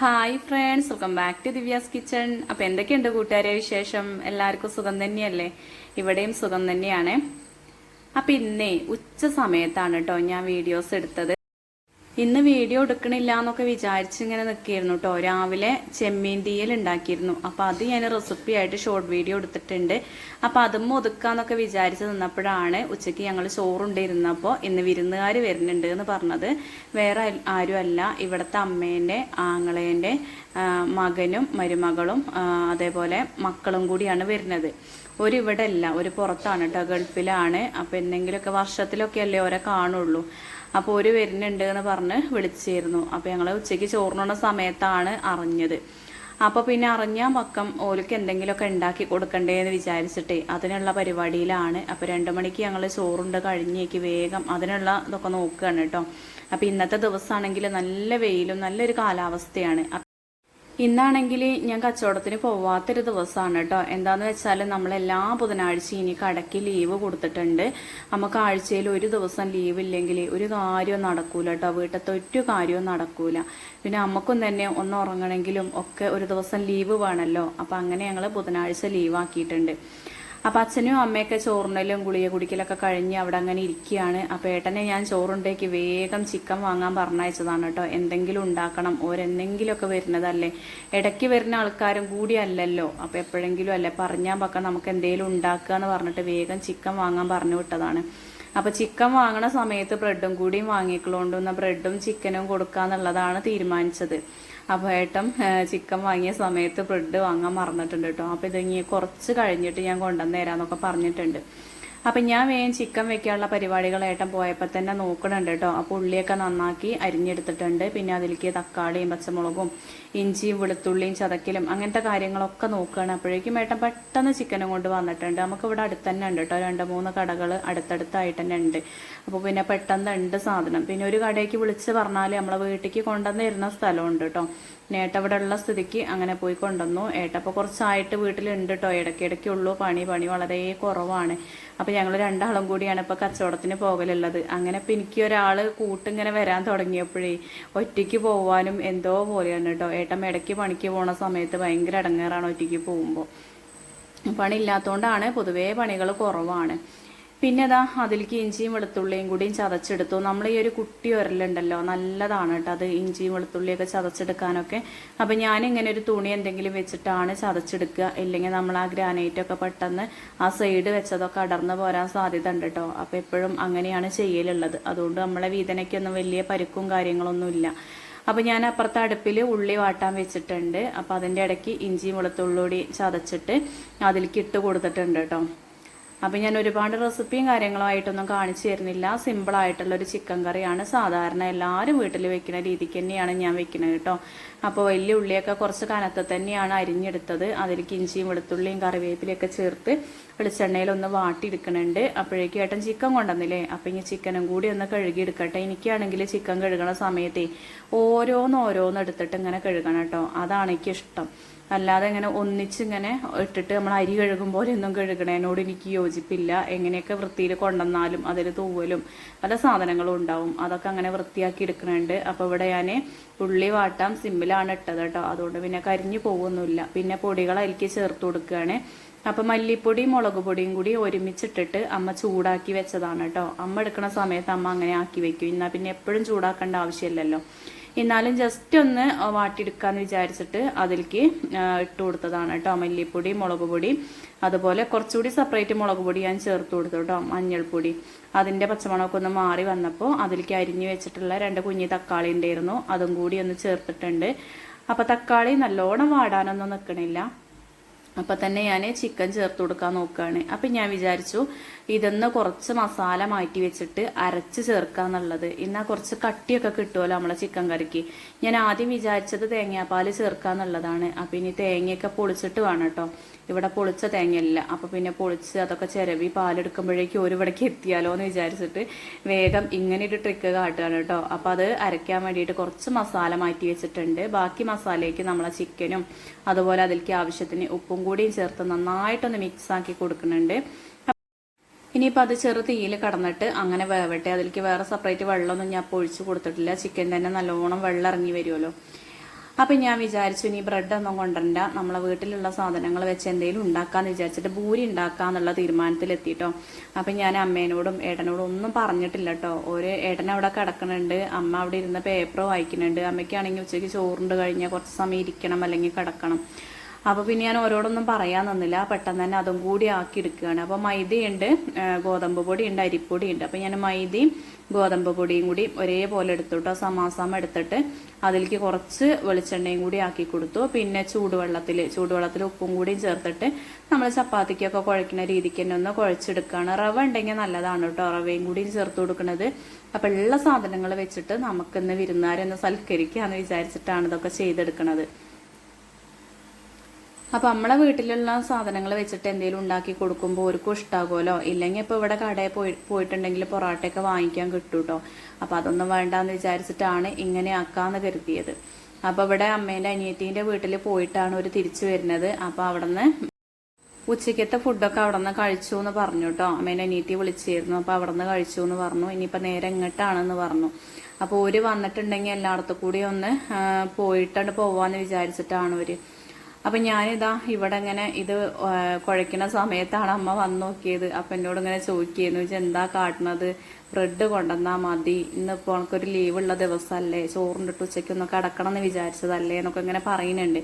Hi friends welcome back to Divya's kitchen അപ്പം എന്തൊക്കെയുണ്ട് കൂട്ടുകാരെ വിശേഷം? എല്ലാവർക്കും സുഖം തന്നെയല്ലേ? ഇവിടെയും സുഖം തന്നെയാണ്. അപ്പം ഇന്നേ ഉച്ച സമയത്താണ് കേട്ടോ ഞാൻ വീഡിയോസ് എടുത്തത്. ഇന്ന് വീഡിയോ എടുക്കണില്ല എന്നൊക്കെ വിചാരിച്ച് ഇങ്ങനെ നിൽക്കുകയായിരുന്നു കേട്ടോ. രാവിലെ ചെമ്മീൻ തീയൽ ഉണ്ടാക്കിയിരുന്നു. അപ്പോൾ അത് ഞാൻ റെസിപ്പി ആയിട്ട് ഷോർട്ട് വീഡിയോ എടുത്തിട്ടുണ്ട്. അപ്പോൾ അതും ഒതുക്കാന്നൊക്കെ വിചാരിച്ച് നിന്നപ്പോഴാണ് ഉച്ചയ്ക്ക് ഞങ്ങൾ ചോറുണ്ടിരുന്നപ്പോൾ ഇന്ന് വിരുന്നുകാർ വരുന്നുണ്ട് എന്ന് പറഞ്ഞത്. വേറെ ആരുമല്ല. ഇവിടുത്തെ അമ്മേന്റെ ആങ്ങളേന്റെ മകനും മരുമകളും അതേപോലെ മക്കളും കൂടിയാണ് വരുന്നത്. ഒരു ഇവിടെ അല്ല ഒരു പുറത്താണ് കേട്ടോ. ഗൾഫിലാണ്. അപ്പോൾ എന്തെങ്കിലുമൊക്കെ വർഷത്തിലൊക്കെ അല്ലേ ഓരോ കാണുള്ളൂ. അപ്പോൾ ഒരു വരുന്നുണ്ട് എന്ന് പറഞ്ഞ് വിളിച്ചിരുന്നു. അപ്പോൾ ഞങ്ങൾ ഉച്ചയ്ക്ക് ചോറിനുള്ള സമയത്താണ് അറിഞ്ഞത്. അപ്പോൾ പിന്നെ അറിഞ്ഞ പക്കം ഓലക്ക് എന്തെങ്കിലുമൊക്കെ ഉണ്ടാക്കി കൊടുക്കണ്ടേ എന്ന് വിചാരിച്ചിട്ടേ അതിനുള്ള പരിപാടിയിലാണ്. അപ്പോൾ രണ്ട് മണിക്ക് ഞങ്ങൾ ചോറുണ്ട് കഴിഞ്ഞേക്ക് വേഗം അതിനുള്ള ഇതൊക്കെ നോക്കുകയാണ് കേട്ടോ. അപ്പോൾ ഇന്നത്തെ ദിവസമാണെങ്കിൽ നല്ല വെയിലും നല്ലൊരു കാലാവസ്ഥയാണ്. ഇന്നാണെങ്കിൽ ഞാൻ കച്ചവടത്തിന് പോവാത്തൊരു ദിവസമാണ് കേട്ടോ എന്താന്ന് വെച്ചാൽ നമ്മൾ എല്ലാ ബുധനാഴ്ചയും ഇനി കടയ്ക്ക് ലീവ് കൊടുത്തിട്ടുണ്ട്. നമുക്ക് ആഴ്ചയിൽ ഒരു ദിവസം ലീവ് ഇല്ലെങ്കിൽ ഒരു കാര്യവും നടക്കൂല കേട്ടോ വീട്ടത്തെ ഒരു കാര്യവും നടക്കൂല. പിന്നെ നമുക്കും തന്നെ ഒന്ന് ഉറങ്ങണമെങ്കിലും ഒക്കെ ഒരു ദിവസം ലീവ് വേണമല്ലോ അപ്പം അങ്ങനെ ഞങ്ങൾ ബുധനാഴ്ച ലീവ് ആക്കിയിട്ടുണ്ട് അപ്പം അച്ഛനും അമ്മയൊക്കെ ചോറുണ്ടലും ഗുളിക കുടിക്കലൊക്കെ കഴിഞ്ഞ് അവിടെ അങ്ങനെ ഇരിക്കുകയാണ്. അപ്പോൾ ഏട്ടനെ ഞാൻ ചോറുണ്ടേക്ക് വേഗം ചിക്കൻ വാങ്ങാൻ പറഞ്ഞയച്ചതാണ് കേട്ടോ. എന്തെങ്കിലും ഉണ്ടാക്കണം. ഓരെന്തെങ്കിലുമൊക്കെ വരുന്നതല്ലേ. ഇടയ്ക്ക് വരുന്ന ആൾക്കാരും കൂടി അല്ലല്ലോ. അപ്പോൾ എപ്പോഴെങ്കിലും അല്ലേ പറഞ്ഞാൽ പക്കം നമുക്ക് എന്തെങ്കിലും ഉണ്ടാക്കുക എന്ന് പറഞ്ഞിട്ട് വേഗം ചിക്കൻ വാങ്ങാൻ പറഞ്ഞു വിട്ടതാണ്. അപ്പോൾ ചിക്കൻ വാങ്ങണ സമയത്ത് ബ്രെഡും കൂടിയും വാങ്ങിക്കളോണ്ട് എന്നാൽ ബ്രെഡും ചിക്കനും കൊടുക്കാന്നുള്ളതാണ് തീരുമാനിച്ചത്. അപ്പോൾ ഏട്ടം ചിക്കൻ വാങ്ങിയ സമയത്ത് ബ്രെഡ് വാങ്ങാൻ മറന്നിട്ടുണ്ട് കേട്ടോ. അപ്പോൾ ഇത് കുറച്ച് കഴിഞ്ഞിട്ട് ഞാൻ കൊണ്ടുവന്ന് പറഞ്ഞിട്ടുണ്ട്. അപ്പം ഞാൻ വേഗം ചിക്കൻ വെക്കാനുള്ള പരിപാടികൾ ഏട്ടൻ പോയപ്പോൾ തന്നെ നോക്കണുണ്ട് കേട്ടോ. അപ്പോൾ ഉള്ളിയൊക്കെ നന്നാക്കി അരിഞ്ഞെടുത്തിട്ടുണ്ട്. പിന്നെ അതിലേക്ക് തക്കാളിയും പച്ചമുളകും ഇഞ്ചിയും വെളുത്തുള്ളിയും ചതക്കലും അങ്ങനത്തെ കാര്യങ്ങളൊക്കെ നോക്കുകയാണ്. അപ്പോഴേക്കും ഏട്ടൻ പെട്ടെന്ന് ചിക്കനും കൊണ്ട് വന്നിട്ടുണ്ട്. നമുക്ക് ഇവിടെ അടുത്ത് തന്നെ ഉണ്ട് കേട്ടോ. രണ്ട് മൂന്ന് കടകൾ അടുത്തടുത്തായിട്ട് തന്നെ ഉണ്ട്. അപ്പോൾ പിന്നെ പെട്ടെന്ന് ഉണ്ട് സാധനം. പിന്നെ ഒരു കടയ്ക്ക് വിളിച്ച് പറഞ്ഞാൽ നമ്മളെ വീട്ടിലേക്ക് കൊണ്ടുവന്ന് തരുന്ന സ്ഥലമുണ്ട് കേട്ടോ. ഏട്ട ഇവിടെ ഉള്ള സ്ഥിതിക്ക് അങ്ങനെ പോയി കൊണ്ടുവന്നു. ഏട്ടപ്പോൾ കുറച്ചായിട്ട് വീട്ടിലുണ്ട് കേട്ടോ. ഉള്ളൂ പണി പണി വളരെ കുറവാണ്. അപ്പോൾ ഞങ്ങൾ രണ്ടാളും കൂടിയാണ് ഇപ്പോൾ കച്ചവടത്തിന് പോകലുള്ളത്. അങ്ങനെ ഇപ്പം എനിക്ക് ഒരാൾ കൂട്ടിങ്ങനെ വരാൻ തുടങ്ങിയപ്പോഴേ ഒറ്റയ്ക്ക് പോവാനും എന്തോ പോലെയാണ് കേട്ടോ. ഏട്ടൻ ഇടയ്ക്ക് പണിക്ക് പോണ സമയത്ത് ഭയങ്കര ഇടങ്ങേറാണ് ഒറ്റയ്ക്ക് പോകുമ്പോൾ പണി ഇല്ലാത്തതുകൊണ്ടാണ് പൊതുവേ പണികൾ കുറവാണ്. പിന്നെ അതാ അതിലേക്ക് ഇഞ്ചിയും വെളുത്തുള്ളിയും കൂടിയും ചതച്ചെടുത്തു. നമ്മൾ ഈ ഒരു കുട്ടി ഉരലുണ്ടല്ലോ നല്ലതാണ് കേട്ടോ അത് ഇഞ്ചിയും വെളുത്തുള്ളിയൊക്കെ ചതച്ചെടുക്കാനൊക്കെ. അപ്പം ഞാനിങ്ങനെ ഒരു തുണി എന്തെങ്കിലും വെച്ചിട്ടാണ് ചതച്ചെടുക്കുക. ഇല്ലെങ്കിൽ നമ്മൾ ആ ഗ്രാനൈറ്റ് ഒക്കെ പെട്ടെന്ന് ആ സൈഡ് വെച്ചതൊക്കെ അടർന്നു പോരാൻ സാധ്യത ഉണ്ട് കേട്ടോ. അപ്പം എപ്പോഴും അങ്ങനെയാണ് ചെയ്യലുള്ളത്. അതുകൊണ്ട് നമ്മളെ വീതനയ്ക്കൊന്നും വലിയ പരിക്കും കാര്യങ്ങളൊന്നും ഇല്ല അപ്പോൾ ഞാൻ അപ്പുറത്തെ അടുപ്പിൽ ഉള്ളി വാട്ടാൻ വെച്ചിട്ടുണ്ട്. അപ്പോൾ അതിന്റെ ഇടയ്ക്ക് ഇഞ്ചി വെളുത്തുള്ളൂടി ചതച്ചിട്ട് അതിലേക്ക് ഇട്ട് കൊടുത്തിട്ടുണ്ട് കേട്ടോ. അപ്പം ഞാൻ ഒരുപാട് റെസിപ്പിയും കാര്യങ്ങളുമായിട്ടൊന്നും കാണിച്ചു തരുന്നില്ല. സിമ്പിളായിട്ടുള്ളൊരു ചിക്കൻ കറിയാണ്. സാധാരണ എല്ലാവരും വീട്ടിൽ വെക്കുന്ന രീതിക്ക് തന്നെയാണ് ഞാൻ വെക്കുന്നത് കേട്ടോ. അപ്പോൾ വലിയ ഉള്ളിയൊക്കെ കുറച്ച് കനത്ത് തന്നെയാണ് അരിഞ്ഞെടുത്തത്. അതിലേക്ക് ഇഞ്ചിയും വെളുത്തുള്ളിയും കറിവേപ്പിലൊക്കെ ചേർത്ത് വെളിച്ചെണ്ണയിൽ ഒന്ന് വാട്ടിയെടുക്കണുണ്ട് അപ്പോഴേക്കും ഏട്ടൻ ചിക്കൻ കൊണ്ടുവന്നില്ലേ? അപ്പം ഇനി ചിക്കനും കൂടി ഒന്ന് കഴുകിയെടുക്കട്ടെ. എനിക്കാണെങ്കിൽ ചിക്കൻ കഴുകണ സമയത്തേ ഓരോന്നോരോന്നെടുത്തിട്ട് ഇങ്ങനെ കഴുകണം കേട്ടോ. അതാണ് എനിക്കിഷ്ടം. അല്ലാതെ ഇങ്ങനെ ഒന്നിച്ച് ഇങ്ങനെ ഇട്ടിട്ട് നമ്മൾ അരി കഴുകും പോലെ ഒന്നും കഴുകണേനോട് എനിക്ക് യോജിപ്പില്ല എങ്ങനെയൊക്കെ വൃത്തിയിൽ കൊണ്ടുവന്നാലും അതിൽ തൂവലും പല സാധനങ്ങളും ഉണ്ടാവും. അതൊക്കെ അങ്ങനെ വൃത്തിയാക്കി എടുക്കണുണ്ട്. അപ്പോൾ ഇവിടെ ഞാൻ ഉള്ളി വാട്ടാം സിമ്പിലാണ് ഇട്ടത് കേട്ടോ. അതുകൊണ്ട് പിന്നെ കരിഞ്ഞു പോകുന്നില്ല പിന്നെ പൊടികൾ അതിലേക്ക് ചേർത്ത് കൊടുക്കുകയാണ്. അപ്പം മല്ലിപ്പൊടിയും മുളക് പൊടിയും കൂടി ഒരുമിച്ചിട്ടിട്ട് അമ്മ ചൂടാക്കി വെച്ചതാണ് കേട്ടോ. അമ്മ എടുക്കുന്ന സമയത്ത് അമ്മ അങ്ങനെ ആക്കി വെക്കും. എന്നാൽ പിന്നെ എപ്പോഴും ചൂടാക്കേണ്ട ആവശ്യമില്ലല്ലോ. എന്നാലും ജസ്റ്റ് ഒന്ന് വാട്ടിയെടുക്കാന്ന് വിചാരിച്ചിട്ട് അതിലേക്ക് ഇട്ട് കൊടുത്തതാണ് കേട്ടോ. മല്ലിപ്പൊടി മുളക് പൊടി അതുപോലെ കുറച്ചുകൂടി സെപ്പറേറ്റ് മുളക് പൊടി ഞാൻ ചേർത്ത് കൊടുത്തു കേട്ടോ മഞ്ഞൾപ്പൊടി. അതിന്റെ പച്ചമുളകൊക്കെ ഒന്ന് മാറി വന്നപ്പോൾ അതിലേക്ക് അരിഞ്ഞു വെച്ചിട്ടുള്ള രണ്ട് കുഞ്ഞി തക്കാളി ഉണ്ടായിരുന്നു. അതും കൂടി ഒന്ന് ചേർത്തിട്ടുണ്ട്. അപ്പോൾ തക്കാളി നല്ലോണം വാടാനൊന്നും നിൽക്കണില്ല അപ്പം തന്നെ ഞാൻ ചിക്കൻ ചേർത്ത് കൊടുക്കാൻ നോക്കുകയാണ് അപ്പം ഞാൻ വിചാരിച്ചു ഇതൊന്ന് കുറച്ച് മസാല മാറ്റി വെച്ചിട്ട് അരച്ച് ചേർക്കാന്നുള്ളത് എന്നാൽ കുറച്ച് കട്ടിയൊക്കെ കിട്ടുമല്ലോ നമ്മളെ ചിക്കൻ കറിക്ക്. ഞാൻ ആദ്യം വിചാരിച്ചത് തേങ്ങാപ്പാൽ ചേർക്കാന്നുള്ളതാണ് അപ്പം ഇനി തേങ്ങയൊക്കെ പൊളിച്ചിട്ട് വേണം കേട്ടോ. ഇവിടെ പൊളിച്ച തേങ്ങയല്ല. അപ്പോൾ പിന്നെ പൊളിച്ച് അതൊക്കെ ചിരവി പാലെടുക്കുമ്പോഴേക്കും ഒരു ഇവിടേക്ക് എത്തിയാലോ എന്ന് വിചാരിച്ചിട്ട് വേഗം ഇങ്ങനെ ഒരു ട്രിക്ക് കാട്ടുകയാണ് കേട്ടോ. അപ്പോൾ അത് അരയ്ക്കാൻ വേണ്ടിയിട്ട് കുറച്ച് മസാല മാറ്റി വെച്ചിട്ടുണ്ട്. ബാക്കി മസാലയ്ക്ക് നമ്മളെ ചിക്കനും അതുപോലെ അതിലേക്ക് ആവശ്യത്തിന് ഉപ്പും കൂടിയും ചേർത്ത് നന്നായിട്ടൊന്ന് മിക്സ് ആക്കി കൊടുക്കുന്നുണ്ട്. ഇനിയിപ്പോൾ അത് ചെറു തീയിൽ കടന്നിട്ട് അങ്ങനെ വേവട്ടെ. അതിലേക്ക് വേറെ സെപ്പറേറ്റ് വെള്ളമൊന്നും ഞാൻ ഒഴിച്ച് കൊടുത്തിട്ടില്ല. ചിക്കൻ തന്നെ നല്ലോണം വെള്ളം ഇറങ്ങി വരുമല്ലോ. അപ്പം ഞാൻ വിചാരിച്ചു ഇനി ബ്രെഡ് ഒന്നും കൊണ്ടുവരണ്ട നമ്മളെ വീട്ടിലുള്ള സാധനങ്ങൾ വെച്ച് എന്തെങ്കിലും ഉണ്ടാക്കാന്ന് വിചാരിച്ചിട്ട് ഭൂരി ഉണ്ടാക്കാന്നുള്ള തീരുമാനത്തിലെത്തിയിട്ടോ അപ്പം ഞാൻ അമ്മേനോടും ഏട്ടനോടും ഒന്നും പറഞ്ഞിട്ടില്ല കേട്ടോ ഒരു ഏട്ടൻ അവിടെ കിടക്കണുണ്ട്. അമ്മ അവിടെ ഇരുന്ന് പേപ്പർ വായിക്കുന്നുണ്ട്. അമ്മയ്ക്കാണെങ്കിൽ ഉച്ചയ്ക്ക് ചോറുണ്ട് കഴിഞ്ഞാൽ കുറച്ച് സമയം ഇരിക്കണം അല്ലെങ്കിൽ കിടക്കണം. അപ്പോൾ പിന്നെ ഞാൻ ഓരോടൊന്നും പറയാൻ നിന്നില്ല. പെട്ടെന്ന് തന്നെ അതും കൂടി ആക്കി എടുക്കുകയാണ് അപ്പോൾ മൈദയുണ്ട് ഗോതമ്പ് പൊടി ഉണ്ട് അരിപ്പൊടി ഉണ്ട്. അപ്പോൾ ഞാൻ മൈദയും ഗോതമ്പ് പൊടിയും കൂടി ഒരേപോലെ എടുത്തു സമാസം എടുത്തിട്ട് അതിലേക്ക് കുറച്ച് വെളിച്ചെണ്ണയും കൂടി ആക്കി കൊടുത്തു. പിന്നെ ചൂടുവെള്ളത്തിൽ ചൂടുവെള്ളത്തിൽ ഉപ്പും കൂടി ചേർത്തിട്ട് നമ്മൾ ചപ്പാത്തിക്കൊക്കെ കുഴക്കുന്ന രീതിക്ക് തന്നെ ഒന്ന് കുഴച്ചെടുക്കുകയാണ്. റവ ഉണ്ടെങ്കിൽ നല്ലതാണ് കേട്ടോ. റവയും കൂടി ചേർത്ത് കൊടുക്കുന്നത്. അപ്പോൾ എല്ലാ സാധനങ്ങൾ വെച്ചിട്ട് നമുക്കിന്ന് വിരുന്നുകാരെ ഒന്ന് സൽക്കരിക്കാന്ന് വിചാരിച്ചിട്ടാണ് ഇതൊക്കെ ചെയ്തെടുക്കുന്നത് അപ്പൊ നമ്മളെ വീട്ടിലുള്ള സാധനങ്ങൾ വെച്ചിട്ട് എന്തെങ്കിലും ഉണ്ടാക്കി കൊടുക്കുമ്പോൾ ഒരുക്കും ഇഷ്ടാകുമല്ലോ. ഇല്ലെങ്കിൽ ഇപ്പൊ ഇവിടെ കടയിൽ പോയി പോയിട്ടുണ്ടെങ്കിൽ പൊറാട്ടയൊക്കെ വാങ്ങിക്കാൻ കിട്ടും കേട്ടോ അപ്പൊ അതൊന്നും വേണ്ടാന്ന് വിചാരിച്ചിട്ടാണ് ഇങ്ങനെ ആക്കാന്ന് കരുതിയത്. അപ്പൊ ഇവിടെ അമ്മേന്റെ അനിയത്തിന്റെ വീട്ടിൽ പോയിട്ടാണ് ഒരു തിരിച്ചു വരുന്നത്. അപ്പൊ അവിടുന്ന് ഉച്ചക്കത്തെ ഫുഡൊക്കെ അവിടെ നിന്ന് കഴിച്ചു എന്ന് പറഞ്ഞു കേട്ടോ. അമ്മേന്റെ അനിയത്തി വിളിച്ചിരുന്നു. അപ്പൊ അവിടെ നിന്ന് കഴിച്ചു എന്ന് പറഞ്ഞു. ഇനിയിപ്പോ നേരെ എങ്ങോട്ടാണെന്ന് പറഞ്ഞു. അപ്പൊ ഒരു വന്നിട്ടുണ്ടെങ്കിൽ എല്ലായിടത്തും കൂടി ഒന്ന് പോയിട്ടാണ് പോവാന്ന് വിചാരിച്ചിട്ടാണ് ഒരു അപ്പൊ ഞാനിതാ ഇവിടെ ഇങ്ങനെ ഇത് കുഴയ്ക്കുന്ന സമയത്താണ് അമ്മ വന്ന് നോക്കിയത് അപ്പൊ എന്നോട് ഇങ്ങനെ ചോദിക്കുന്നു വെച്ചാൽ എന്താ കാട്ടണത്? ബ്രെഡ് കൊണ്ടുവന്നാ മതി. ഇന്നിപ്പോ എനിക്കൊരു ലീവുള്ള ദിവസമല്ലേ ചോറിന്റെ ഉച്ചയ്ക്കൊന്നൊക്കെ അടക്കണം എന്ന് വിചാരിച്ചതല്ലേ? എന്നൊക്കെ ഇങ്ങനെ പറയുന്നുണ്ട്.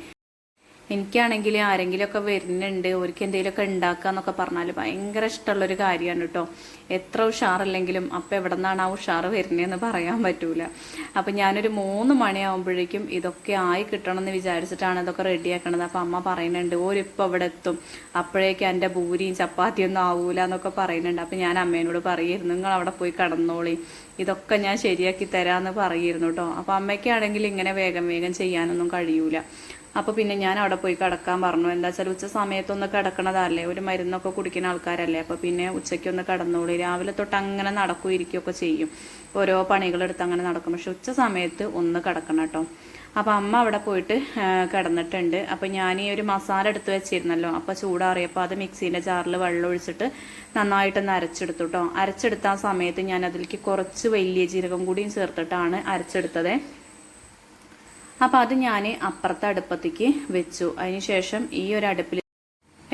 എനിക്കാണെങ്കിൽ ആരെങ്കിലുമൊക്കെ വരുന്നുണ്ട് അവർക്ക് എന്തെങ്കിലുമൊക്കെ ഉണ്ടാക്കുക എന്നൊക്കെ പറഞ്ഞാൽ ഭയങ്കര ഇഷ്ടമുള്ളൊരു കാര്യമാണ് കേട്ടോ. എത്ര ഉഷാറില്ലെങ്കിലും അപ്പം എവിടെ നിന്നാണ് ആ ഉഷാർ വരുന്നതെന്ന് പറയാൻ പറ്റൂല. അപ്പം ഞാനൊരു മൂന്ന് മണിയാകുമ്പോഴേക്കും ഇതൊക്കെ ആയി കിട്ടണം എന്ന് വിചാരിച്ചിട്ടാണ് ഇതൊക്കെ റെഡിയാക്കണത്. അപ്പം അമ്മ പറയുന്നുണ്ട് ഓരിപ്പോൾ ഇവിടെ എത്തും. അപ്പോഴേക്കും എന്റെ ഭൂരിയും ചപ്പാത്തിയൊന്നും ആവൂല എന്നൊക്കെ പറയുന്നുണ്ട്. അപ്പം ഞാൻ അമ്മേനോട് പറയുമായിരുന്നു നിങ്ങൾ അവിടെ പോയി കടന്നോളി. ഇതൊക്കെ ഞാൻ ശരിയാക്കി തരാമെന്ന് പറയുമായിരുന്നു കേട്ടോ. അപ്പം അമ്മയ്ക്കാണെങ്കിൽ ഇങ്ങനെ വേഗം വേഗം ചെയ്യാനൊന്നും കഴിയൂല. അപ്പൊ പിന്നെ ഞാൻ അവിടെ പോയി കിടക്കാൻ പറഞ്ഞു. എന്താ വെച്ചാൽ ഉച്ച സമയത്തൊന്ന് കിടക്കണതല്ലേ? ഒരു മരുന്നൊക്കെ കുടിക്കുന്ന ആൾക്കാരല്ലേ? അപ്പൊ പിന്നെ ഉച്ചയ്ക്കൊന്ന് കിടന്നോളി. രാവിലെ തൊട്ട് അങ്ങനെ നടക്കും ഇരിക്കുകയൊക്കെ ചെയ്യും. ഓരോ പണികളെടുത്ത് അങ്ങനെ നടക്കും. പക്ഷെ ഉച്ച സമയത്ത് ഒന്ന് കിടക്കണം കേട്ടോ. അപ്പൊ അമ്മ അവിടെ പോയിട്ട് കിടന്നിട്ടുണ്ട്. അപ്പൊ ഞാൻ ഈ ഒരു മസാല എടുത്ത് വെച്ചിരുന്നല്ലോ. അപ്പൊ ചൂടാറിയപ്പോൾ അത് മിക്സിന്റെ ജാറിൽ വെള്ളം ഒഴിച്ചിട്ട് നന്നായിട്ടൊന്ന് അരച്ചെടുത്തു കേട്ടോ. അരച്ചെടുത്ത ആ സമയത്ത് ഞാൻ അതിലേക്ക് കുറച്ച് വലിയ ജീരകം കൂടിയും ചേർത്തിട്ടാണ് അരച്ചെടുത്തത്. അപ്പം അത് ഞാൻ അപ്പുറത്തെ അടുപ്പത്തേക്ക് വെച്ചു. അതിനുശേഷം ഈ ഒരു അടുപ്പിൽ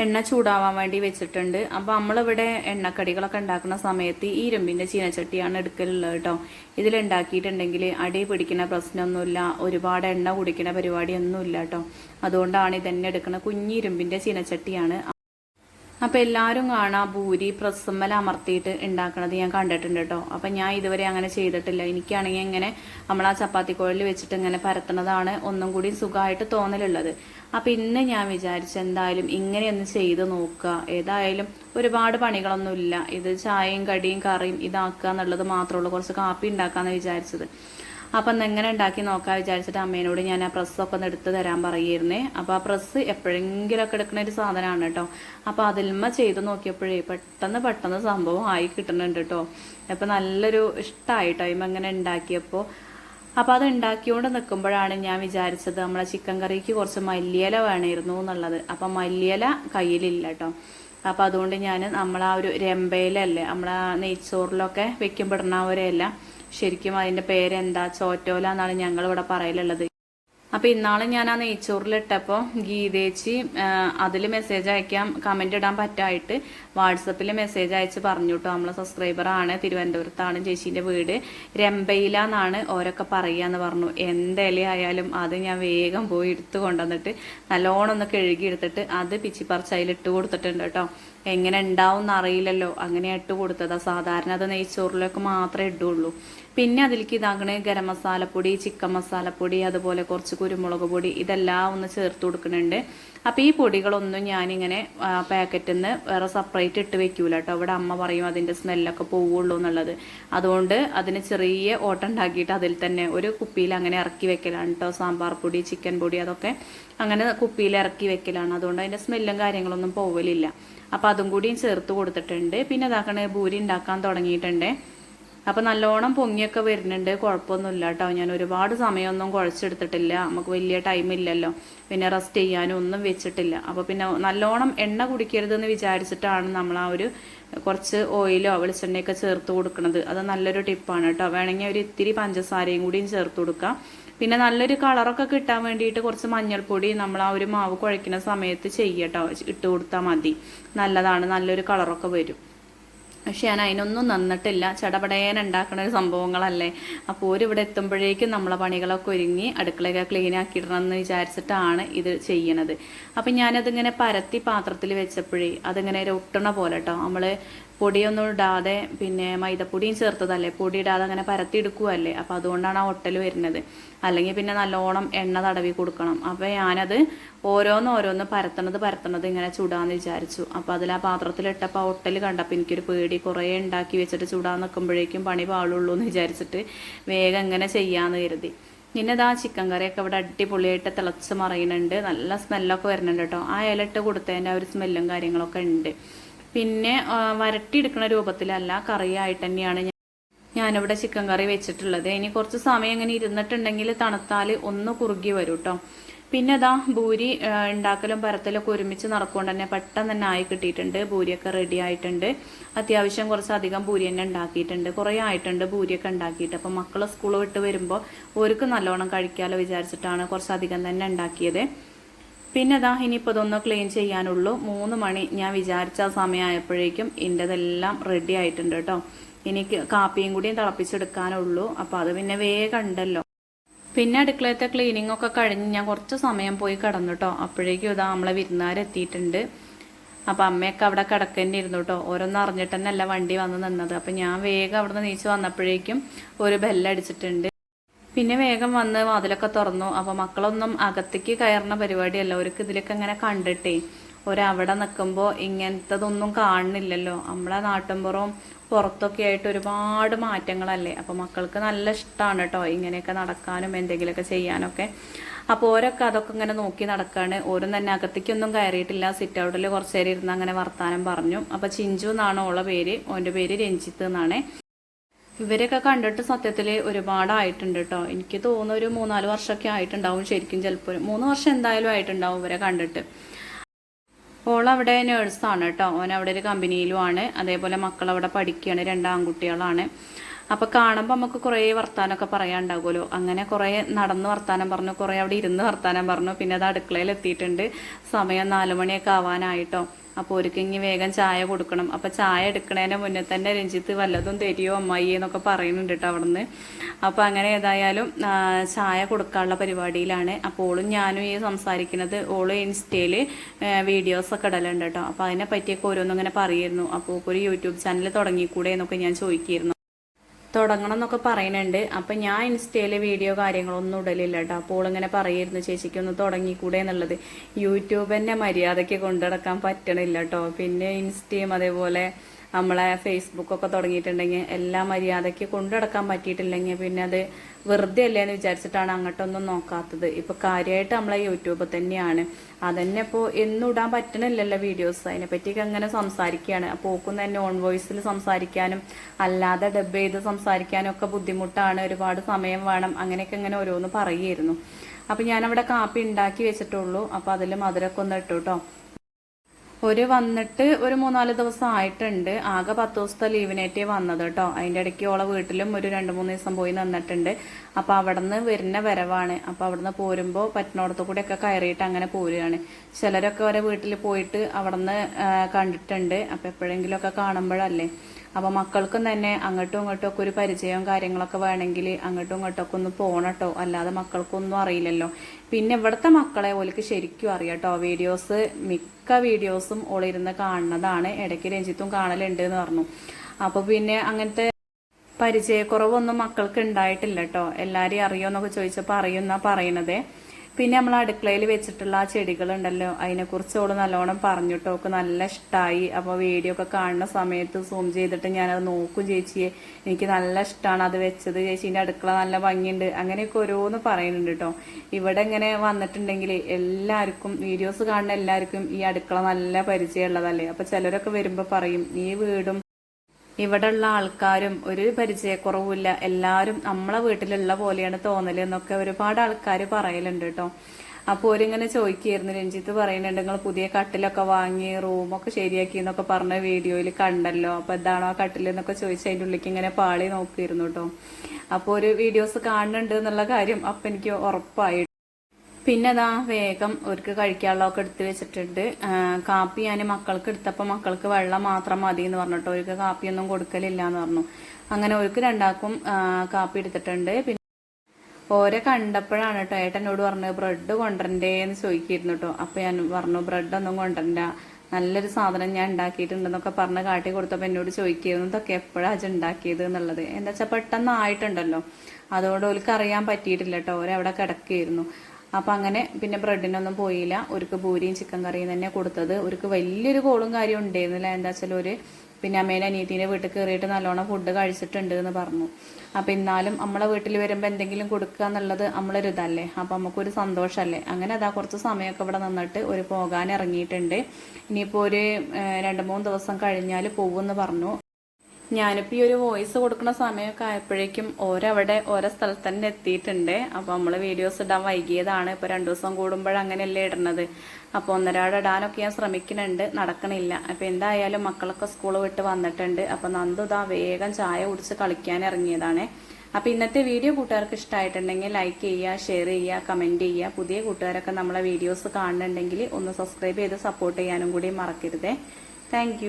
എണ്ണ ചൂടാവാൻ വേണ്ടി വെച്ചിട്ടുണ്ട്. അപ്പം നമ്മളിവിടെ എണ്ണക്കടികളൊക്കെ ഉണ്ടാക്കുന്ന സമയത്ത് ഈ ഇരുമ്പിന്റെ ചീനച്ചട്ടിയാണ് എടുക്കലുള്ളത് കേട്ടോ ഇതിലുണ്ടാക്കിയിട്ടുണ്ടെങ്കിൽ അടി പിടിക്കുന്ന പ്രശ്നമൊന്നുമില്ല. ഒരുപാട് എണ്ണ കുടിക്കുന്ന പരിപാടിയൊന്നുമില്ല കേട്ടോ അതുകൊണ്ടാണ് ഇതന്നെ എടുക്കുന്ന കുഞ്ഞി ഇരുമ്പിന്റെ ചീനച്ചട്ടിയാണ്. അപ്പൊ എല്ലാവരും കാണാം ഭൂരി പ്രസ്സമ്മൽ അമർത്തിയിട്ട് ഉണ്ടാക്കണത് ഞാൻ കണ്ടിട്ടുണ്ട് കേട്ടോ അപ്പൊ ഞാൻ ഇതുവരെ അങ്ങനെ ചെയ്തിട്ടില്ല. എനിക്കാണെങ്കിൽ ഇങ്ങനെ നമ്മൾ ആ ചപ്പാത്തി കുഴലിൽ വെച്ചിട്ട് ഇങ്ങനെ പരത്തണതാണ് ഒന്നും കൂടി സുഖമായിട്ട് തോന്നലുള്ളത്. അപ്പൊ ഇന്ന് ഞാൻ വിചാരിച്ചു എന്തായാലും ഇങ്ങനെയൊന്ന് ചെയ്ത് നോക്കുക ഏതായാലും ഒരുപാട് പണികളൊന്നുമില്ല ഇത് ചായയും കടിയും കറിയും ഇതാക്കുക എന്നുള്ളത് മാത്രമേ ഉള്ളൂ. കുറച്ച് കാപ്പി ഉണ്ടാക്കാന്ന് വിചാരിച്ചത്. അപ്പം എങ്ങനെ ഉണ്ടാക്കി നോക്കാൻ വിചാരിച്ചിട്ട് അമ്മേനോട് ഞാൻ ആ പ്രസ്സൊക്കെ ഒന്ന് എടുത്ത് തരാൻ പറയുന്നേ അപ്പോൾ ആ പ്രസ് എപ്പോഴെങ്കിലുമൊക്കെ എടുക്കുന്ന ഒരു സാധനമാണ് കേട്ടോ. അപ്പോൾ അതിൽമ ചെയ്ത് നോക്കിയപ്പോഴേ പെട്ടെന്ന് പെട്ടെന്ന് സംഭവം ആയി കിട്ടുന്നുണ്ട് കേട്ടോ. അപ്പം നല്ലൊരു ഇഷ്ടമായിട്ടോ ഇമ്മ എങ്ങനെ ഉണ്ടാക്കിയപ്പോൾ അപ്പോൾ അത് ഉണ്ടാക്കിയോണ്ട് നിൽക്കുമ്പോഴാണ് ഞാൻ വിചാരിച്ചത് നമ്മളെ ചിക്കൻ കറിക്ക് കുറച്ച് മല്ലിയില വേണമായിരുന്നു എന്നുള്ളത്. അപ്പം മല്ലിയില കയ്യിലില്ല കേട്ടോ. അപ്പം അതുകൊണ്ട് ഞാൻ നമ്മളാ ഒരു രമ്പയിലല്ലേ നമ്മളാ നെയ്ച്ചോറിലൊക്കെ ഇല ശരിക്കും അതിന്റെ പേരെന്താ? ചോറ്റോല എന്നാണ് ഞങ്ങൾ ഇവിടെ പറയലുള്ളത്. അപ്പൊ ഇന്നാളെ ഞാൻ ആ നെയ്ച്ചോറിലിട്ടപ്പോ ഗീതേച്ചി അതിൽ മെസ്സേജ് അയക്കാം കമന്റ് ഇടാൻ പറ്റായിട്ട് വാട്സപ്പിൽ മെസ്സേജ് അയച്ച് പറഞ്ഞു കേട്ടോ നമ്മളെ സബ്സ്ക്രൈബർ ആണ് തിരുവനന്തപുരത്താണ് ചേച്ചിന്റെ വീട്. രമ്പയില എന്നാണ് ഓരൊക്കെ പറയാന്ന് പറഞ്ഞു. എന്തില അത് ഞാൻ വേഗം പോയി എടുത്തു കൊണ്ടുവന്നിട്ട് നല്ലോണം ഒന്ന് കഴുകി എടുത്തിട്ട് അത് പിച്ചിപ്പറിച്ച് അതിൽ ഇട്ട് കൊടുത്തിട്ടുണ്ട് കേട്ടോ. എങ്ങനെ ഉണ്ടാവും എന്നറിയില്ലല്ലോ അങ്ങനെ ഇട്ട് കൊടുത്തതാ. സാധാരണ അത് നെയ്ച്ചോറിലൊക്കെ മാത്രമേ ഇടുള്ളൂ. പിന്നെ അതിലേക്ക് ഇതാക്കണേ ഗരം മസാലപ്പൊടി ചിക്കൻ മസാലപ്പൊടി അതുപോലെ കുറച്ച് കുരുമുളക് പൊടി ഇതെല്ലാം ഒന്ന് ചേർത്ത് കൊടുക്കുന്നുണ്ട് അപ്പോൾ ഈ പൊടികളൊന്നും ഞാനിങ്ങനെ പാക്കറ്റിൽ നിന്ന് വേറെ സെപ്പറേറ്റ് ഇട്ട് വെക്കൂല കേട്ടോ ഇവിടെ അമ്മ പറയും അതിന്റെ സ്മെല്ലൊക്കെ പോവുള്ളൂ എന്നുള്ളത്. അതുകൊണ്ട് അതിന് ചെറിയ ഓട്ടം ഉണ്ടാക്കിയിട്ട് അതിൽ തന്നെ ഒരു കുപ്പിയിൽ അങ്ങനെ ഇറക്കി വെക്കലാണ് കേട്ടോ സാമ്പാർ പൊടി ചിക്കൻ പൊടി അതൊക്കെ അങ്ങനെ കുപ്പിയിൽ ഇറക്കി വെക്കലാണ്. അതുകൊണ്ട് അതിന്റെ സ്മെല്ലും കാര്യങ്ങളൊന്നും പോവലില്ല. അപ്പോൾ അതും കൂടിയും ചേർത്ത് കൊടുത്തിട്ടുണ്ട്. പിന്നെ ഇതാക്കണേ ഭൂരി ഉണ്ടാക്കാൻ തുടങ്ങിയിട്ടുണ്ട്. അപ്പൊ നല്ലോണം പൊങ്ങിയൊക്കെ വരുന്നുണ്ട്. കുഴപ്പമൊന്നുമില്ല കേട്ടോ ഞാൻ ഒരുപാട് സമയമൊന്നും കുഴച്ചെടുത്തിട്ടില്ല. നമുക്ക് വലിയ ടൈം ഇല്ലല്ലോ. പിന്നെ റെസ്റ്റ് ചെയ്യാനും ഒന്നും വെച്ചിട്ടില്ല. അപ്പോൾ പിന്നെ നല്ലോണം എണ്ണ കുടിക്കരുതെന്ന് വിചാരിച്ചിട്ടാണ് നമ്മൾ ആ ഒരു കുറച്ച് ഓയിലോ വെളിച്ചെണ്ണയൊക്കെ ചേർത്ത് കൊടുക്കുന്നത് അത് നല്ലൊരു ടിപ്പാണ് കേട്ടോ. വേണമെങ്കിൽ ഒരു ഇത്തിരി പഞ്ചസാരയും കൂടിയും ചേർത്ത് കൊടുക്കാം. പിന്നെ നല്ലൊരു കളറൊക്കെ കിട്ടാൻ വേണ്ടിയിട്ട് കുറച്ച് മഞ്ഞൾപ്പൊടി നമ്മൾ ആ ഒരു മാവ് കുഴയ്ക്കുന്ന സമയത്ത് ചെയ്യട്ടോ. ഇട്ട് കൊടുത്താൽ മതി. നല്ലതാണ്. നല്ലൊരു കളറൊക്കെ വരും. പക്ഷെ ഞാൻ അതിനൊന്നും നന്നിട്ടില്ല. ചടപടേന ഉണ്ടാക്കുന്ന ഒരു സംഭവങ്ങളല്ലേ. അപ്പോൾ ഇവിടെ എത്തുമ്പോഴേക്കും നമ്മളെ പണികളൊക്കെ ഒരുങ്ങി അടുക്കളയൊക്കെ ക്ലീൻ ആക്കിയിടണം എന്ന് വിചാരിച്ചിട്ടാണ് ഇത് ചെയ്യണത്. അപ്പം ഞാനതിങ്ങനെ പരത്തി പാത്രത്തിൽ വെച്ചപ്പോഴേ അതിങ്ങനെ ഒരു ഒട്ടണ പോലെ കേട്ടോ നമ്മൾ പൊടിയൊന്നും ഇടാതെ പിന്നെ മൈദപ്പൊടിയും ചേർത്തതല്ലേ? പൊടി ഇടാതെ അങ്ങനെ പരത്തി എടുക്കുവല്ലേ? അപ്പോൾ അതുകൊണ്ടാണ് ആ ഒട്ടൽ വരുന്നത്. അല്ലെങ്കിൽ പിന്നെ നല്ലോണം എണ്ണ തടവി കൊടുക്കണം. അപ്പോൾ ഞാനത് ഓരോന്ന് ഓരോന്ന് പരത്തണത് പരത്തണത് ഇങ്ങനെ ചുടാന്ന് വിചാരിച്ചു. അപ്പോൾ അതിൽ ആ പാത്രത്തിലിട്ടപ്പോൾ ആ ഒട്ടൽ കണ്ടപ്പോൾ എനിക്കൊരു പേടി. കുറേ ഉണ്ടാക്കി വെച്ചിട്ട് ചൂടാൻ നിൽക്കുമ്പോഴേക്കും പണി പാളുള്ളൂ എന്ന് വിചാരിച്ചിട്ട് വേഗം ഇങ്ങനെ ചെയ്യാമെന്ന് കരുതി. പിന്നെ ഇതാ ചിക്കൻ കറിയൊക്കെ ഇവിടെ അടിപൊളിയായിട്ട് തിളച്ച് മറിയുന്നുണ്ട്. നല്ല സ്മെല്ലൊക്കെ വരുന്നുണ്ട് കേട്ടോ. ആ ഇലട്ട് കൊടുത്തതിന്റെ ആ ഒരു സ്മെല്ലും കാര്യങ്ങളൊക്കെ ഉണ്ട്. പിന്നെ വരട്ടിയെടുക്കുന്ന രൂപത്തിലല്ല കറിയായിട്ട് തന്നെയാണ് ഞാനിവിടെ ചിക്കൻ കറി വെച്ചിട്ടുള്ളത്. ഇനി കുറച്ച് സമയം ഇങ്ങനെ ഇരുന്നിട്ടുണ്ടെങ്കിൽ തണുത്താൽ ഒന്ന് കുറുകി വരും കേട്ടോ പിന്നെ അതാ ഭൂരി ഉണ്ടാക്കലും പരത്തലൊക്കെ ഒരുമിച്ച് നടക്കുകൊണ്ട് തന്നെ പെട്ടെന്ന് തന്നെ ആയി കിട്ടിയിട്ടുണ്ട്. ഭൂരിയൊക്കെ റെഡി ആയിട്ടുണ്ട്. അത്യാവശ്യം കുറച്ചധികം ഭൂരി തന്നെ ഉണ്ടാക്കിയിട്ടുണ്ട് കുറേ ആയിട്ടുണ്ട് ഭൂരിയൊക്കെ ഉണ്ടാക്കിയിട്ട് അപ്പം മക്കൾ സ്കൂൾ വിട്ട് വരുമ്പോൾ ഓർക്ക് നല്ലോണം കഴിക്കാമല്ലോ വിചാരിച്ചിട്ടാണ് കുറച്ചധികം തന്നെ ഉണ്ടാക്കിയത് പിന്നെ അതാ ഇനിയിപ്പോൾ ഇതൊന്ന് ക്ലീൻ ചെയ്യാനുള്ളൂ. മൂന്ന് മണി ഞാൻ വിചാരിച്ച സമയമായപ്പോഴേക്കും എന്റെതെല്ലാം റെഡി ആയിട്ടുണ്ട് കേട്ടോ എനിക്ക് കാപ്പിയും കൂടിയും തിളപ്പിച്ചെടുക്കാനുള്ളൂ. അപ്പോൾ അത് പിന്നെ വേഗം ഉണ്ടല്ലോ. പിന്നെ അടുക്കളത്തെ ക്ലീനിങ് ഒക്കെ കഴിഞ്ഞ് ഞാൻ കുറച്ച് സമയം പോയി കിടന്നു കേട്ടോ അപ്പോഴേക്കും ഇതാ നമ്മളെ വിരുന്നാരെത്തിയിട്ടുണ്ട്. അപ്പം അമ്മയൊക്കെ അവിടെ കിടക്കേണ്ടി ഇരുന്നു കേട്ടോ ഓരോന്ന് അറിഞ്ഞിട്ട് തന്നെയല്ല വണ്ടി വന്ന് നിന്നത്. അപ്പം ഞാൻ വേഗം അവിടെ നിന്ന് നീച്ച് വന്നപ്പോഴേക്കും ഒരു ബെല്ലടിച്ചിട്ടുണ്ട് പിന്നെ വേഗം വന്ന് വാതിലൊക്കെ തുറന്നു. അപ്പോൾ മക്കളൊന്നും അകത്തേക്ക് കയറുന്ന പരിപാടിയല്ല. അവർക്ക് ഇതിലൊക്കെ ഇങ്ങനെ കണ്ടിട്ടേ ഒരവിടെ നിൽക്കുമ്പോൾ ഇങ്ങനത്തതൊന്നും കാണുന്നില്ലല്ലോ. നമ്മളെ നാട്ടിൻപുറവും പുറത്തൊക്കെ ആയിട്ട് ഒരുപാട് മാറ്റങ്ങളല്ലേ? അപ്പോൾ മക്കൾക്ക് നല്ല ഇഷ്ടമാണ് കേട്ടോ ഇങ്ങനെയൊക്കെ നടക്കാനും എന്തെങ്കിലുമൊക്കെ ചെയ്യാനൊക്കെ. അപ്പോൾ ഓരൊക്കെ അതൊക്കെ ഇങ്ങനെ നോക്കി നടക്കാണ്. ഓരും തന്നെ അകത്തേക്കൊന്നും കയറിയിട്ടില്ല. സിറ്റ് ഔട്ടിൽ കുറച്ച് നേരം ഇരുന്ന് അങ്ങനെ വർത്താനം പറഞ്ഞു. അപ്പോൾ ചിഞ്ചു എന്നാണ് ഓളെ പേര്. ഓന്റെ പേര് രഞ്ജിത്ത് എന്നാണ്. ഇവരെയൊക്കെ കണ്ടിട്ട് സത്യത്തിൽ ഒരുപാടായിട്ടുണ്ട് കേട്ടോ എനിക്ക് തോന്നുന്നു ഒരു മൂന്നാൽ വർഷമൊക്കെ ആയിട്ടുണ്ടാവും ശരിക്കും ചിലപ്പോൾ. മൂന്ന് വർഷം എന്തായാലും ആയിട്ടുണ്ടാവും ഇവരെ കണ്ടിട്ട്. ഓൾ അവിടെ നേഴ്സാണ് കേട്ടോ ഓൻ അവിടെ ഒരു കമ്പനിയിലുമാണ് അതേപോലെ മക്കൾ അവിടെ പഠിക്കുകയാണ്. രണ്ടാൺകുട്ടികളാണ് അപ്പൊ അപ്പോൾ കാണുമ്പോൾ നമുക്ക് കുറേ വർത്താനമൊക്കെ പറയാനുണ്ടാകുമല്ലോ. അങ്ങനെ കുറേ നടന്ന് വർത്താനം പറഞ്ഞു. കുറേ അവിടെ ഇരുന്ന് വർത്താനം പറഞ്ഞു. പിന്നെ അത് അടുക്കളയിൽ എത്തിയിട്ടുണ്ട്. സമയം നാല് മണിയൊക്കെ ആവാനായിട്ടോ അപ്പോൾ ഒരുക്കിങ്ങി വേഗം ചായ കൊടുക്കണം. അപ്പോൾ ചായ എടുക്കണേനെ മുന്നേ തന്നെ രഞ്ജിത്ത് വല്ലതും തരുമോ അമ്മായി എന്നൊക്കെ പറയുന്നുണ്ട് കേട്ടോ അവിടുന്ന്. അപ്പോൾ അങ്ങനെ ഏതായാലും ചായ കൊടുക്കാനുള്ള പരിപാടിയിലാണ്. അപ്പോൾ ഓളും ഞാനും ഈ സംസാരിക്കുന്നത് ഓൾ ഇൻസ്റ്റയിൽ വീഡിയോസൊക്കെ ഇടലുണ്ട് കേട്ടോ അപ്പോൾ അതിനെ പറ്റിയൊക്കെ ഓരോന്നും ഇങ്ങനെ പറയുമായിരുന്നു അപ്പോൾ ഒരു യൂട്യൂബ് ചാനൽ തുടങ്ങിക്കൂടെ എന്നൊക്കെ ഞാൻ ചോദിക്കിയിരുന്നു. തുടങ്ങണം എന്നൊക്കെ പറയുന്നുണ്ട്. അപ്പം ഞാൻ ഇൻസ്റ്റയിൽ വീഡിയോ കാര്യങ്ങളൊന്നും ഇടലില്ല കേട്ടോ. അപ്പോൾ ഇങ്ങനെ പറയായിരുന്നു ചേച്ചിക്ക് ഒന്ന് തുടങ്ങിക്കൂടെ എന്നുള്ളത്. യൂട്യൂബ് തന്നെ മര്യാദയ്ക്ക് കൊണ്ടുനടക്കാൻ പറ്റണില്ല കേട്ടോ. പിന്നെ ഇൻസ്റ്റയും അതേപോലെ നമ്മളെ ഫേസ്ബുക്കൊക്കെ തുടങ്ങിയിട്ടുണ്ടെങ്കിൽ എല്ലാ മര്യാദയ്ക്ക് കൊണ്ടുനടക്കാൻ പറ്റിയിട്ടില്ലെങ്കിൽ പിന്നെ അത് വെറുതെ അല്ലേ എന്ന് വിചാരിച്ചിട്ടാണ് അങ്ങോട്ടൊന്നും നോക്കാത്തത്. ഇപ്പൊ കാര്യമായിട്ട് നമ്മളെ യൂട്യൂബ് തന്നെയാണ്. അതന്നെ ഇപ്പോൾ എന്നും ഇടാൻ പറ്റണില്ലല്ലോ വീഡിയോസ് അതിനെ പറ്റിയൊക്കെ അങ്ങനെ സംസാരിക്കുകയാണ്. അപ്പോൾ തന്നെ ഓൺ വോയിസിൽ സംസാരിക്കാനും അല്ലാതെ ഡബ് ചെയ്ത് സംസാരിക്കാനും ഒക്കെ ബുദ്ധിമുട്ടാണ്. ഒരുപാട് സമയം വേണം. അങ്ങനെയൊക്കെ ഇങ്ങനെ ഓരോന്ന് പറയുമായിരുന്നു. അപ്പം ഞാനവിടെ കാപ്പി ഉണ്ടാക്കി വെച്ചിട്ടുള്ളൂ. അപ്പോൾ അതിൽ മധുരമൊക്കെ ഒന്ന് ഇട്ടു കേട്ടോ. ഒരു വന്നിട്ട് ഒരു മൂന്നാൽ ദിവസം ആയിട്ടുണ്ട്. ആകെ പത്ത് ദിവസത്തെ ലീവിനേറ്റേ വന്നത് കേട്ടോ അതിന്റെ ഇടയ്ക്ക് ഓളെ വീട്ടിലും ഒരു രണ്ട് മൂന്ന് ദിവസം പോയി നിന്നിട്ടുണ്ട്. അപ്പോൾ അവിടുന്ന് വരുന്ന വരവാണ്. അപ്പോൾ അവിടുന്ന് പോരുമ്പോൾ പറ്റുന്നിടത്ത് കൂടെയൊക്കെ കയറിയിട്ട് അങ്ങനെ പോരുകയാണ്. ചിലരൊക്കെ വരെ വീട്ടിൽ പോയിട്ട് അവിടുന്ന് കണ്ടിട്ടുണ്ട്. അപ്പോൾ എപ്പോഴെങ്കിലുമൊക്കെ കാണുമ്പോഴല്ലേ. അപ്പോൾ മക്കൾക്കും തന്നെ അങ്ങോട്ടും ഇങ്ങോട്ടും ഒക്കെ ഒരു പരിചയവും കാര്യങ്ങളൊക്കെ വേണമെങ്കിൽ അങ്ങോട്ടും ഇങ്ങോട്ടും ഒക്കെ ഒന്ന് പോണട്ടോ. അല്ലാതെ മക്കൾക്കൊന്നും അറിയില്ലല്ലോ. പിന്നെ ഇവിടുത്തെ മക്കളെ ഓലിക്ക് ശരിക്കും അറിയാട്ടോ വീഡിയോസ് മിക്ക വീഡിയോസും ഓളിരുന്ന് കാണുന്നതാണ്. ഇടയ്ക്ക് രഞ്ജിത്തും കാണലുണ്ട് എന്ന് പറഞ്ഞു. അപ്പോൾ പിന്നെ അങ്ങനത്തെ പരിചയക്കുറവൊന്നും മക്കൾക്ക് ഉണ്ടായിട്ടില്ല കേട്ടോ എല്ലാവരെയും അറിയോന്നൊക്കെ ചോദിച്ചപ്പോൾ അറിയുന്ന പറയണത്. പിന്നെ നമ്മൾ അടുക്കളയിൽ വെച്ചിട്ടുള്ള ആ ചെടികളുണ്ടല്ലോ. അതിനെക്കുറിച്ച് ഓൾ നല്ലോണം പറഞ്ഞിട്ടോ ഒക്കെ നല്ല ഇഷ്ടമായി അപ്പോൾ വീഡിയോ ഒക്കെ കാണുന്ന സമയത്ത് സൂം ചെയ്തിട്ട് ഞാനത് നോക്കും ചേച്ചിയെ എനിക്ക് നല്ല ഇഷ്ടമാണ് അത് വെച്ചത്. ചേച്ചീന്റെ അടുക്കള നല്ല ഭംഗിയുണ്ട്. അങ്ങനെയൊക്കെ ഓരോന്ന് പറയുന്നുണ്ട് കേട്ടോ ഇവിടെ ഇങ്ങനെ വന്നിട്ടുണ്ടെങ്കിൽ എല്ലാവർക്കും വീഡിയോസ് കാണുന്ന എല്ലാവർക്കും ഈ അടുക്കള നല്ല പരിചയമുള്ളതല്ലേ? അപ്പോൾ ചിലരൊക്കെ വരുമ്പോൾ പറയും ഈ വീടും ഇവിടെയുള്ള ആൾക്കാരും ഒരു പരിചയക്കുറവുമില്ല. എല്ലാവരും നമ്മളെ വീട്ടിലുള്ള പോലെയാണ് തോന്നൽ എന്നൊക്കെ ഒരുപാട് ആൾക്കാർ പറയലുണ്ട് കേട്ടോ. അപ്പോൾ ഒരിങ്ങനെ ചോദിക്കുകയായിരുന്നു രഞ്ജിത്ത് പറയുന്നുണ്ട് നിങ്ങൾ പുതിയ കട്ടിലൊക്കെ വാങ്ങി റൂമൊക്കെ ശരിയാക്കി എന്നൊക്കെ പറഞ്ഞ വീഡിയോയിൽ കണ്ടല്ലോ. അപ്പൊ എന്താണോ ആ കട്ടിൽ എന്നൊക്കെ ചോദിച്ച് അതിന്റെ ഉള്ളിലേക്ക് ഇങ്ങനെ പാളി നോക്കിയിരുന്നു കേട്ടോ. അപ്പോൾ ഒരു വീഡിയോസ് കാണുന്നുണ്ട് എന്നുള്ള കാര്യം അപ്പം എനിക്ക് ഉറപ്പായി പിന്നെ വേഗം അവർക്ക് കഴിക്കാനുള്ളതൊക്കെ എടുത്ത് വെച്ചിട്ടുണ്ട്. കാപ്പി ഞാൻ മക്കൾക്ക് എടുത്തപ്പോൾ മക്കൾക്ക് വെള്ളം മാത്രം മതി എന്ന് പറഞ്ഞിട്ട്. അവർക്ക് കാപ്പിയൊന്നും കൊടുക്കലില്ല എന്ന് പറഞ്ഞു. അങ്ങനെ ഒരുക്ക് രണ്ടാക്കും കാപ്പി എടുത്തിട്ടുണ്ട്. പിന്നെ ഓരെ കണ്ടപ്പോഴാണ് കേട്ടോ ഏട്ടനോട് പറഞ്ഞത് ബ്രെഡ് കൊണ്ടുവരണ്ടേ എന്ന് ചോദിക്കിയിരുന്നു കേട്ടോ അപ്പൊ ഞാൻ പറഞ്ഞു ബ്രെഡ് ഒന്നും കൊണ്ടുവരണ്ട. നല്ലൊരു സാധനം ഞാൻ ഉണ്ടാക്കിയിട്ടുണ്ടെന്നൊക്കെ പറഞ്ഞ് കാട്ടി കൊടുത്തപ്പോൾ എന്നോട് ചോദിക്കിയിരുന്നു. ഇതൊക്കെ എപ്പോഴാണ് അത് ഉണ്ടാക്കിയത് എന്നുള്ളത്. എന്താ വെച്ചാൽ പെട്ടെന്ന് ആയിട്ടുണ്ടല്ലോ അതുകൊണ്ട് ഓൽക്ക് അറിയാൻ പറ്റിയിട്ടില്ല കേട്ടോ ഓരവിടെ കിടക്കുകയായിരുന്നു അപ്പൊ അങ്ങനെ പിന്നെ ബ്രെഡിനൊന്നും പോയില്ല. ഒരുക്ക് പൂരിയും ചിക്കൻ കറിയും തന്നെ കൊടുത്തത്. ഒരുക്ക് വലിയൊരു കോളും കാര്യം ഉണ്ടായിരുന്നില്ല. എന്താ വെച്ചാൽ ഒരു പിന്നെ അമ്മേനെ അനിയത്തിന്റെ വീട്ടിൽ കയറിയിട്ട് നല്ലോണം ഫുഡ് കഴിച്ചിട്ടുണ്ട് എന്ന് പറഞ്ഞു. അപ്പൊ എന്നാലും നമ്മളെ വീട്ടിൽ വരുമ്പോൾ എന്തെങ്കിലും കൊടുക്കുക എന്നുള്ളത് നമ്മളൊരു ഇതല്ലേ? അപ്പൊ നമുക്കൊരു സന്തോഷമല്ലേ അങ്ങനെ അതാ കുറച്ച് സമയമൊക്കെ ഇവിടെ നിന്നിട്ട് ഒരു പോകാൻ ഇറങ്ങിയിട്ടുണ്ട്. ഇനിയിപ്പോ ഒരു രണ്ട് മൂന്ന് ദിവസം കഴിഞ്ഞാൽ പോകുമെന്ന് പറഞ്ഞു. ഞാനിപ്പോ ഈ ഒരു വോയിസ് കൊടുക്കുന്ന സമയമൊക്കെ ആയപ്പോഴേക്കും ഓരവിടെ ഓരോ സ്ഥലത്ത് തന്നെ എത്തിയിട്ടുണ്ട്. അപ്പോൾ നമ്മൾ വീഡിയോസ് ഇടാൻ വൈകിയതാണ്. ഇപ്പൊ രണ്ടു ദിവസം കൂടുമ്പോൾ അങ്ങനെയല്ലേ ഇടുന്നത് അപ്പൊ ഒന്നരാട് ഇടാനൊക്കെ ഞാൻ ശ്രമിക്കുന്നുണ്ട്. നടക്കണില്ല. അപ്പോൾ എന്തായാലും മക്കളൊക്കെ സ്കൂൾ വിട്ട് വന്നിട്ടുണ്ട്. അപ്പോൾ നന്ദു ഇതാ വേഗം ചായ കുടിച്ച് കളിക്കാൻ ഇറങ്ങിയതാണ്. അപ്പോൾ ഇന്നത്തെ വീഡിയോ കൂട്ടുകാർക്ക് ഇഷ്ടമായിട്ടുണ്ടെങ്കിൽ ലൈക്ക് ചെയ്യുക ഷെയർ ചെയ്യുക കമന്റ് ചെയ്യുക. പുതിയ കൂട്ടുകാരൊക്കെ നമ്മളെ വീഡിയോസ് കാണുന്നുണ്ടെങ്കിൽ ഒന്ന് സബ്സ്ക്രൈബ് ചെയ്ത് സപ്പോർട്ട് ചെയ്യാനും കൂടി മറക്കരുതേ. താങ്ക്